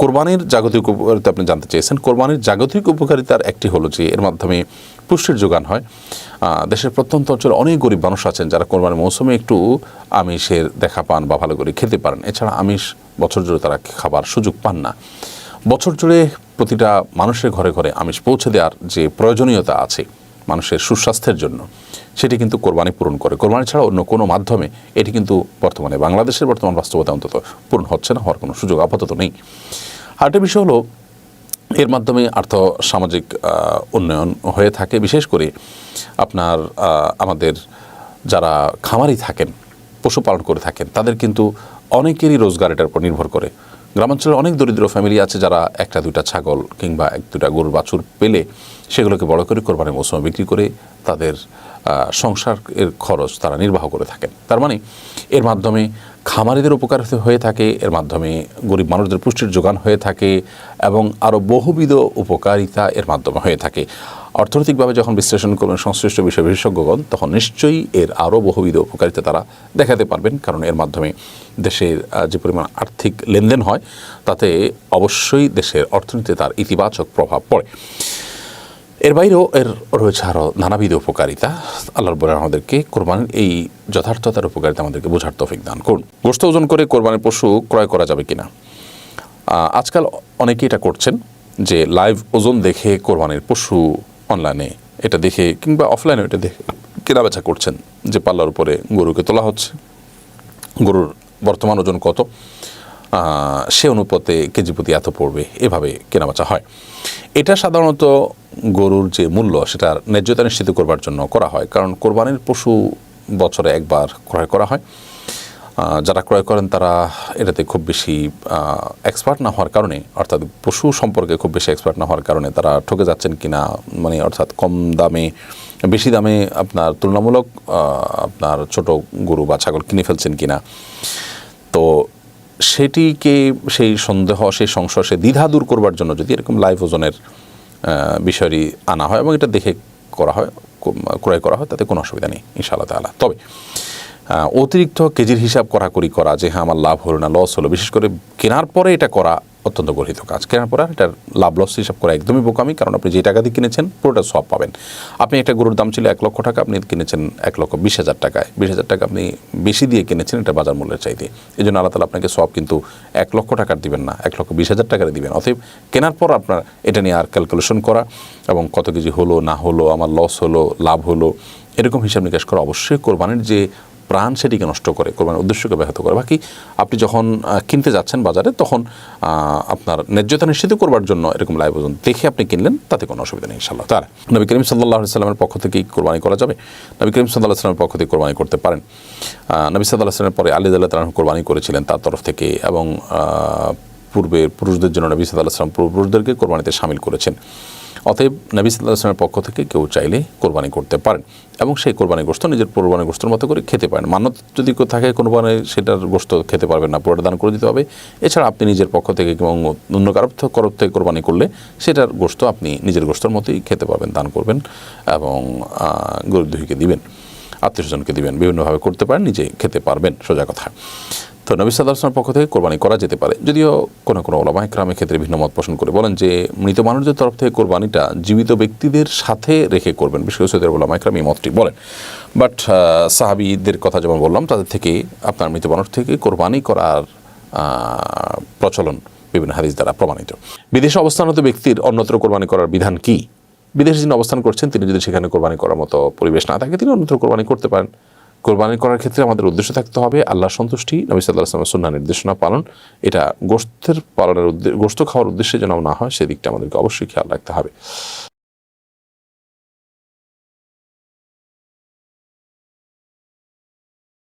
কোরবানির জাগতিক উপকারিতা আপনি জানতে চেয়েছেন, কোরবানির জাগতিক উপকারিতার একটি হলো যে, এর মাধ্যমে পুষ্টির যোগান হয়। দেশের প্রত্যন্ত অঞ্চলে অনেক গরিব মানুষ আছেন যারা কোরবানির মৌসুমে একটু আমিষের দেখা পান বা ভালো করে খেতে পারেন। এছাড়া আমিষ বছর জুড়ে তারা খাবার সুযোগ পান না। বছর জুড়ে প্রতিটা মানুষের ঘরে ঘরে আমিষ পৌঁছে দেওয়ার যে প্রয়োজনীয়তা আছে মানুষের সুস্বাস্থ্যের জন্য। সেটি কিন্তু কোরবানি পূরণ করে। কোরবানি ছাড়া অন্য কোনো মাধ্যমে এটি কিন্তু বর্তমানে বাংলাদেশের বর্তমান বাস্তবতা অন্তত পূরণ হচ্ছে না, হওয়ার কোনো সুযোগ আপাতত নেই। আরেকটা বিষয় হলো, এর মাধ্যমে আর্থ সামাজিক উন্নয়ন হয়ে থাকে। বিশেষ করে আপনার আমাদের যারা খামারি থাকেন, পশুপালন করে থাকেন, তাদের কিন্তু অনেকেরই রোজগার এটার উপর নির্ভর করে। গ্রামাঞ্চলে অনেক দরিদ্র ফ্যামিলি আছে যারা একটা দুইটা ছাগল কিংবা এক দুটা গরুর বাছুর পেলে সেগুলোকে বড় করে কোরবানির মৌসুমে বিক্রি করে তাদের আহ, সংসারের খরচ তারা নির্বাহ করে থাকেন। তার মানে এর মাধ্যমে খামারিদের উপকার হয়ে থাকে এর মাধ্যমে গরিব মানুষদের পুষ্টির যোগান হয়ে থাকে এবং আরও বহুবিধ উপকারিতা এর মাধ্যমে হয়ে থাকে। অর্থনৈতিকভাবে যখন বিশ্লেষণ করবেন সংশ্লিষ্ট বিষয় বিশেষজ্ঞগণ, তখন নিশ্চয়ই এর আরও বহুবিধ উপকারিতা তারা দেখাতে পারবেন। কারণ এর মাধ্যমে দেশের যে পরিমাণ আর্থিক লেনদেন হয়, তাতে অবশ্যই দেশের অর্থনীতিতে তার ইতিবাচক প্রভাব পড়ে। এর বাইরেও এর রয়েছে আরও নানাবিধ উপকারিতা। আল্লাহর বলে আমাদেরকে কোরবানির এই যথার্থতার উপকারিতা আমাদেরকে বোঝার তৌফিক দান করুন। গোস্ত ওজন করে কোরবানির পশু ক্রয় করা যাবে কিনা? আজকাল অনেকেই এটা করছেন যে, লাইভ ওজন দেখে কোরবানির পশু অনলাইনে এটা দেখে কিংবা অফলাইনে এটা দেখে কেনাবেচা করছেন যে পাল্লার উপরে গরুকে তোলা হচ্ছে। গরুর বর্তমান ওজন কত? সে অনুপাতে কেজি প্রতি এত পড়বে, এভাবে কেনাবেচা হয়। এটা সাধারণত গরুর যে মূল্য সেটার ন্যায্যতা নিশ্চিত করবার জন্য করা হয়। কারণ কোরবানির পশু বছরে একবার ক্রয় করা হয়। যারা ক্রয় করেন তারা এটাতে খুব বেশি এক্সপার্ট না হওয়ার কারণে, অর্থাৎ পশু সম্পর্কে খুব বেশি এক্সপার্ট না হওয়ার কারণে তারা ঠকে যাচ্ছেন কিনা মানে অর্থাৎ কম দামে, বেশি দামে আপনার তুলনামূলক আপনার ছোট গরু বা ছাগল কিনে ফেলছেন কি না তো সেটিকে সেই সন্দেহ, সেই সংশয় সে দ্বিধা দূর করবার জন্য যদি এরকম লাইভ ওজনের বিষয়টি আনা হয় এবং এটা দেখে করা হয় ক্রয় করা হয়, তাতে কোনো অসুবিধা নেই, ইনশাআল্লাহ তাআলা। তবে অতিরিক্ত কেজির হিসাব করাকরি করা যে হ্যাঁ আমার লাভ হলো না লস হলো। বিশেষ করে কেনার পরে এটা করা অত্যন্ত গর্হিত কাজ। কেনার পরে এটার লাভ লস হিসাব করা একদমই বোকামি, কারণ আপনি যে টাকা দিয়ে কিনেছেন, পুরোটা সব পাবেন। আপনি একটা গরুর দাম ছিল এক লক্ষ টাকা, আপনি কিনেছেন এক লক্ষ বিশ হাজার টাকায়। বিশ হাজার টাকা আপনি বেশি দিয়ে কিনেছেন এটা বাজার মূল্যের চাইতে। এই জন্য আল্লাহ আপনাকে সব কিন্তু এক লক্ষ টাকার দিবেন না, এক লক্ষ বিশ হাজার টাকার দিবেন। অতএব কেনার পর আপনার এটা নিয়ে আর ক্যালকুলেশন করা এবং কত কেজি হলো, না হলো, আমার লস হলো, লাভ হলো, এরকম হিসাব নিকাশ করা অবশ্যই কোরবানির যে প্রাণ সেটিকে নষ্ট করে কোরবানির উদ্দেশ্যকে ব্যাহত করে। বাকি আপনি যখন কিনতে যাচ্ছেন বাজারে তখন আপনার ন্যায্যতা নিশ্চিত করবার জন্য এরকম লাইভ ওজন দেখে আপনি কিনলেন তাতে কোনো অসুবিধা নেই ইনশাল্লাহ তার নবী করিম সাল্লাহ সাল্লামের পক্ষ থেকেই কোরবানি করা যাবে? নবী করিম সাল্লাহ সাল্লামের পক্ষ থেকে কোরবানি করতে পারেন। নবী সাল্লাহ সাল্লামের পরে আলী তালাহ কোরবানি করেছিলেন তার তরফ থেকে এবং আহ, পূর্বে পুরুষদের জন্য নবী সাল্লাহ সাল্লাম পুরুষদেরকে কোরবানিতে সামিল করেছেন। অতএব নবী সাল্লাহ পক্ষ থেকে কেউ চাইলে কোরবানি করতে পারেন এবং সেই কোরবানি গোস্ত নিজের কোরবানি গোস্তর মতো করে খেতে পারেন। মানত যদি থাকে কোরবানি সেটার গোস্ত খেতে পারবেন না, পুরোটা দান করে দিতে হবে। এছাড়া আপনি নিজের পক্ষ থেকে এবং অন্য কারও করব থেকে কোরবানি করলে সেটার গোস্ত আপনি নিজের গোস্তর মতোই খেতে পারবেন, দান করবেন এবং গরিব দুহিকে দিবেন আত্মীয় স্বজনকে দিবেন, বিভিন্নভাবে করতে পারেন, নিজে খেতে পারবেন। সোজা কথা। তো নবী সাদামের পক্ষ থেকে কোরবানি করা যেতে পারে। যদিও কোনো কোনো ওলামা ইকরামের ক্ষেত্রে ভিন্ন মত পোষণ করে বলেন যে, মৃত মানুষদের তরফ থেকে কোরবানিটা জীবিত ব্যক্তিদের সাথে রেখে করবেন, বিশেষ করে সৈয়দ ওলামা ইকরাম এই মতটি বলেন। বাট সাহাবিদের কথা যেমন বললাম, তাদের থেকে আপনার মৃত মানুষ থেকে কোরবানি করার প্রচলন বিভিন্ন হাদিস দ্বারা প্রমাণিত। বিদেশে অবস্থানরত ব্যক্তির অন্যত্র কোরবানি করার বিধান কি? বিদেশে যিনি অবস্থান করছেন, তিনি যদি সেখানে কোরবানি করার মতো পরিবেশ না থাকে, তিনি অন্যত্র কোরবানি করতে পারেন। কোরবানি করার ক্ষেত্রে আমাদের উদ্দেশ্য থাকতে হবে আল্লাহ সন্তুষ্টি, নবী সাল্লাহ আসলামের সুন্না নির্দেশনা পালন। এটা গোস্তের পালনের উদ্দেশ্য গোস্ত খাওয়ার উদ্দেশ্যে যেন না হয়, সেদিকটা আমাদেরকে অবশ্যই খেয়াল রাখতে হবে।